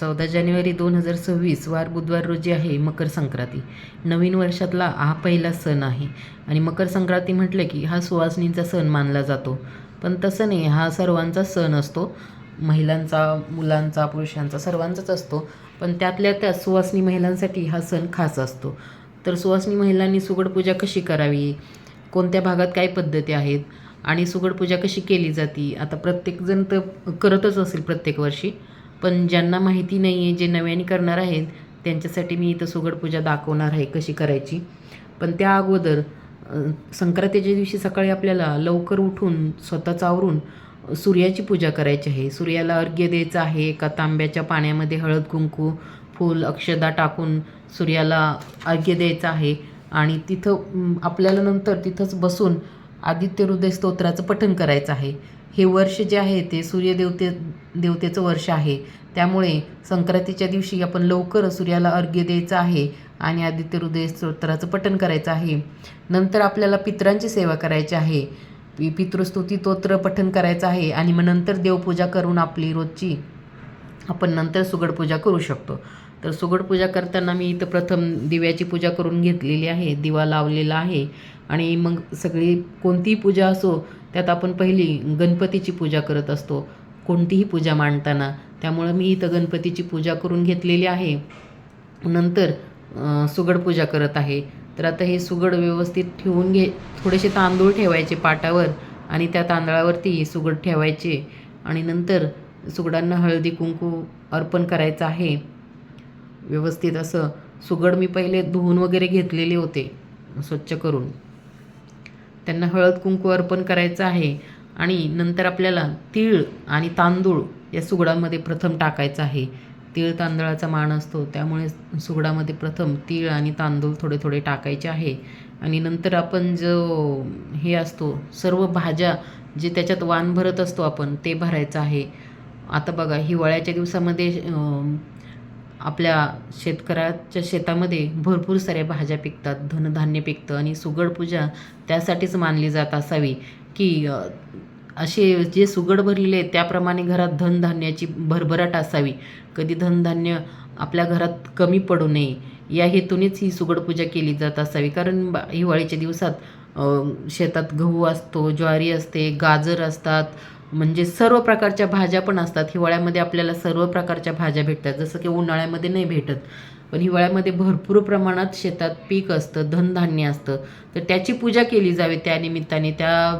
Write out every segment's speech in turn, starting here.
चौदा जानेवारी दोन हजार सव्वीस वार बुधवार रोजी आहे मकर संक्रांती. नवीन वर्षातला हा पहिला सण आहे. आणि मकर संक्रांती म्हटलं की हा सुवासिनींचा सण मानला जातो. पण तसं नाही हा सर्वांचा सण असतो. महिलांचा मुलांचा पुरुषांचा सर्वांचाच असतो. पण त्यातल्या त्या सुवासिनी महिलांसाठी हा सण खास असतो. तर सुवासिनी महिलांनी सुगडपूजा कशी करावी? कोणत्या भागात काय पद्धती आहेत? आणि सुगडपूजा कशी केली जाते? आता प्रत्येकजण तर करतच असेल प्रत्येक वर्षी. पण ज्यांना माहिती नाही आहे जे नव्याने करणार आहेत त्यांच्यासाठी मी इथं सुगडपूजा दाखवणार आहे कशी करायची. पण त्या अगोदर संक्रांतीच्या दिवशी सकाळी आपल्याला लवकर उठून स्वतःच आवरून सूर्याची पूजा करायची आहे. सूर्याला अर्घ्य द्यायचं आहे एका तांब्याच्या पाण्यामध्ये हळद कुंकू फूल अक्षदा टाकून सूर्याला अर्घ्य द्यायचं आहे. आणि तिथं आपल्याला नंतर तिथंच बसून आदित्य हृदय स्तोत्राचं पठण करायचं आहे. हे वर्ष जे आहे ते सूर्यदेवते देवतेचं वर्ष आहे. त्यामुळे संक्रांतीच्या दिवशी आपण लवकर सूर्याला अर्घ्य द्यायचं आहे आणि आदित्य हृदय स्तोत्राचं पठण करायचं आहे. नंतर आपल्याला पितरांची सेवा करायची आहे. पितृस्तुती तोत्र पठण करायचं आहे आणि मग नंतर देवपूजा करून आपली रोजची आपण नंतर सुगडपूजा करू शकतो. तर सुगडपूजा करताना मी इथं प्रथम दिव्याची पूजा करून घेतलेली आहे दिवा लावलेला आहे आणि मग सगळी कोणतीही पूजा असो त्यात आपण पहिली गणपतीची पूजा करत असतो. कोणतीही पूजा मांडताना. त्यामुळं मी इथं गणपतीची पूजा करून घेतलेली आहे. नंतर सुगड पूजा करत आहे. तर आता हे सुगड व्यवस्थित ठेवून घे थोडेसे तांदूळ ठेवायचे पाटावर आणि त्या तांदळावरती सुगड ठेवायचे. आणि नंतर सुगडांना हळदी कुंकू अर्पण करायचं आहे. व्यवस्थित असं सुगड मी पहिले धुवून वगैरे घेतलेले होते स्वच्छ करून. त्यांना हळद कुंकू अर्पण करायचं आहे आणि नंतर आपल्याला तीळ आणि तांदूळ या सुगडामध्ये प्रथम टाकायचं आहे. तीळ तांदळाचा मान असतो त्यामुळे सुगडामध्ये प्रथम तीळ आणि तांदूळ थोडे थोडे टाकायचे आहे. आणि नंतर आपण जो हे असतो सर्व भाज्या जे त्याच्यात वाण भरत असतो आपण ते भरायचं आहे. आता बघा हिवाळ्याच्या दिवसामध्ये आपल्या शेतकऱ्याच्या शेतामध्ये भरपूर साऱ्या भाज्या पिकतात धनधान्य पिकतं आणि सुगड पूजा त्यासाठीच मानली जात असावी की असे जे सुगड भरलेले आहेत त्याप्रमाणे घरात धनधान्याची भरभराट असावी. कधी धनधान्य आपल्या घरात कमी पडू नये या हेतूनेच ही सुगड पूजा केली जात असावी. कारण बा- हिवाळीच्या दिवसात शेतात गहू असतो ज्वारी असते गाजर असतात म्हणजे सर्व प्रकारच्या भाज्या पण असतात. हिवाळ्यामध्ये आपल्याला सर्व प्रकारच्या भाज्या भेटतात. जसं की उन्हाळ्यामध्ये नाही भेटत. पण हिवाळ्यामध्ये भरपूर प्रमाणात शेतात पीक असतं धनधान्य असतं. तर त्याची पूजा केली जावी त्या निमित्ताने. त्या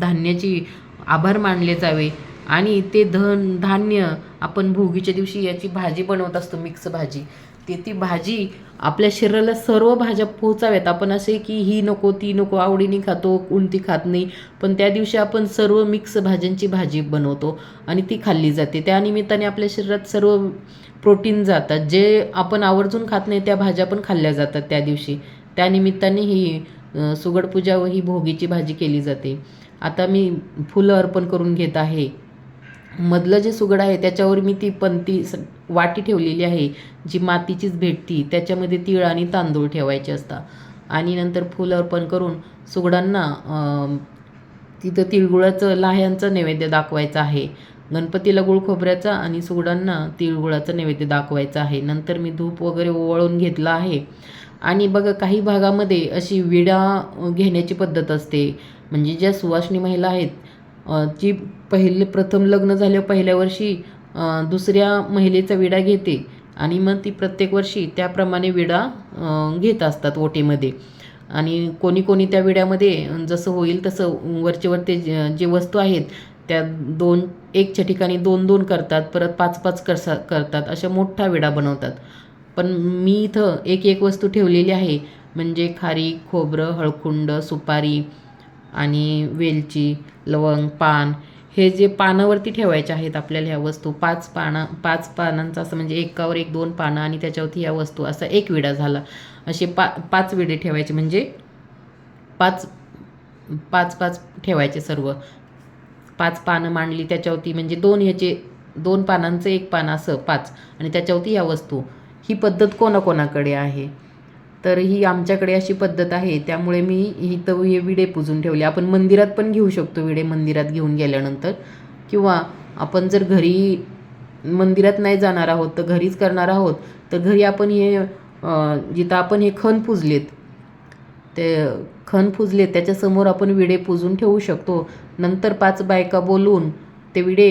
धान्याची आभार मानले जावे. आणि ते धन धान्य आपण भोगीच्या दिवशी याची भाजी बनवत असतो मिक्स भाजी. ते ती भाजी आपल्या शरीराला सर्व भाज्या पोहोचाव्यात आपण असे की ही नको ती नको आवडीने खातो कोणती खात नाही. पण त्या दिवशी आपण सर्व मिक्स भाज्यांची भाजी बनवतो आणि ती खाल्ली जाते. त्यानिमित्ताने आपल्या शरीरात सर्व प्रोटीन जातात. जे आपण आवर्जून खात नाही त्या भाज्या पण खाल्ल्या जातात त्या दिवशी. त्यानिमित्ताने ही सुगडपूजा व ही भोगीची भाजी केली जाते. आता मी फुलं अर्पण करून घेत आहे. मधलं जे सुगड आहे त्याच्यावर मी ती पंती स- वाटी ठेवलेली आहे जी मातीचीच भेटती त्याच्यामध्ये तीळ आणि तांदूळ ठेवायचे असतात. आणि नंतर फुलं अर्पण करून सुगडांना तिथं तिळगुळाचं लाह्यांचं नैवेद्य दाखवायचं आहे. गणपतीला गुळ खोबऱ्याचा आणि सुगडांना तिळगुळाचं नैवेद्य दाखवायचं आहे. नंतर मी धूप वगैरे ओवाळून घेतला आहे. आणि बघा काही भागामध्ये अशी विडा घेण्याची पद्धत असते. म्हणजे ज्या सुवासिनी महिला आहेत जी पहिले प्रथम लग्न झाल्या पहिल्या वर्षी दुसऱ्या महिलेचा विडा घेते आणि मग ती प्रत्येक वर्षी त्याप्रमाणे विडा घेत असतात ओटीमध्ये. आणि कोणी कोणी त्या विड्यामध्ये जसं होईल तसं वरचेवर ते जे जे वस्तू आहेत त्या दोन एकच्या ठिकाणी दोन दोन करतात परत पाच पाच करसा करतात अशा मोठा विडा बनवतात. पण मी इथं एक एक वस्तू ठेवलेली आहे म्हणजे खारी खोबरं हळकुंड सुपारी आणि वेलची लवंग पान हे जे पानावरती ठेवायचे आहेत आपल्याला ह्या वस्तू पाच पानं पाच पानांचा असं म्हणजे एकावर एक दोन पानं आणि त्याच्यावरती ह्या वस्तू असा एक विडा झाला. असे पा पाच विडे ठेवायचे म्हणजे पाच पाच पाच ठेवायचे सर्व. पाच पानं मांडली त्याच्यावरती म्हणजे दोन ह्याचे दोन पानांचं एक पान असं पाच. आणि त्याच्यावरती ह्या वस्तू. ही पद्धत कोणाकोणाकडे आहे? तर ही आमच्याकडे अशी पद्धत आहे त्यामुळे मी इथं हे विडे पुजून ठेवले. आपण मंदिरात पण घेऊ शकतो विडे मंदिरात घेऊन गेल्यानंतर. किंवा आपण जर घरी मंदिरात नाही जाणार आहोत तर घरीच करणार आहोत तर घरी आपण हे जिथं आपण हे खण पुजलेत ते खण पुजले त्याच्यासमोर आपण विडे पुजून ठेवू शकतो. नंतर पाच बायका बोलून ते विडे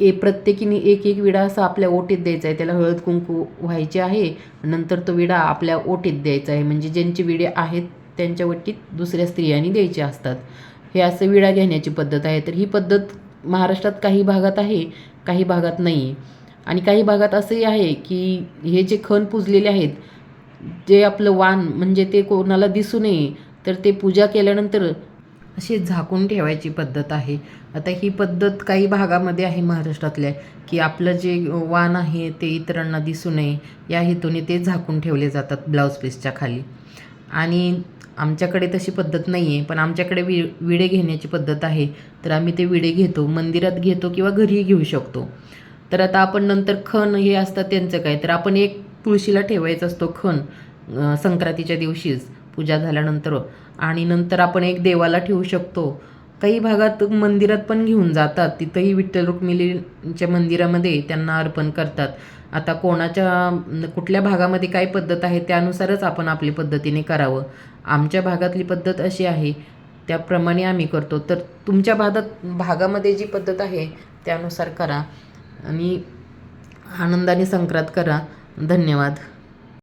ए प्रत्येकीने एक एक विडा असा आपल्या ओटीत द्यायचा आहे. त्याला हळद कुंकू व्हायचे आहे. नंतर तो विडा आपल्या ओटीत द्यायचा आहे. म्हणजे ज्यांचे विडे आहेत त्यांच्या ओटीत दुसऱ्या स्त्रियांनी द्यायचे असतात. हे असं विडा घेण्याची पद्धत आहे. तर ही पद्धत महाराष्ट्रात काही भागात आहे काही भागात नाही आहे आणि काही भागात असंही आहे की हे जे खण पुजलेले आहेत जे आपलं वाण म्हणजे ते कोणाला दिसू नये तर ते पूजा केल्यानंतर अशी झाकून ठेवायची पद्धत आहे. आता ही पद्धत काही भागामध्ये आहे महाराष्ट्रातल्या की आपलं जे वाण आहे ते इतरांना दिसू नये या हेतूने ते झाकून ठेवले जातात ब्लाऊज पीसच्या खाली. आणि आमच्याकडे तशी पद्धत नाही आहे पण आमच्याकडे वि विडे घेण्याची पद्धत आहे. तर आम्ही ते विडे घेतो मंदिरात घेतो किंवा घरीही घेऊ शकतो. तर आता आपण नंतर खण हे असतात त्यांचं काय तर आपण एक तुळशीला ठेवायचा असतो खण संक्रांतीच्या दिवशीच. पूजा झाल्यानंतर आणि नंतर आपण एक देवाला ठेवू शकतो. काही भागात मंदिरात पण घेऊन जातात. तिथंही विठ्ठल रुक्मिणीच्या मंदिरामध्ये त्यांना अर्पण करतात. आता कोणाच्या कुठल्या भागामध्ये काय पद्धत आहे त्यानुसारच आपण आपली पद्धतीने करावं. आमच्या भागातली पद्धत अशी आहे त्याप्रमाणे आम्ही करतो. तर तुमच्या भागात भागामध्ये जी पद्धत आहे त्यानुसार करा आणि आनंदाने संक्रांत करा. धन्यवाद.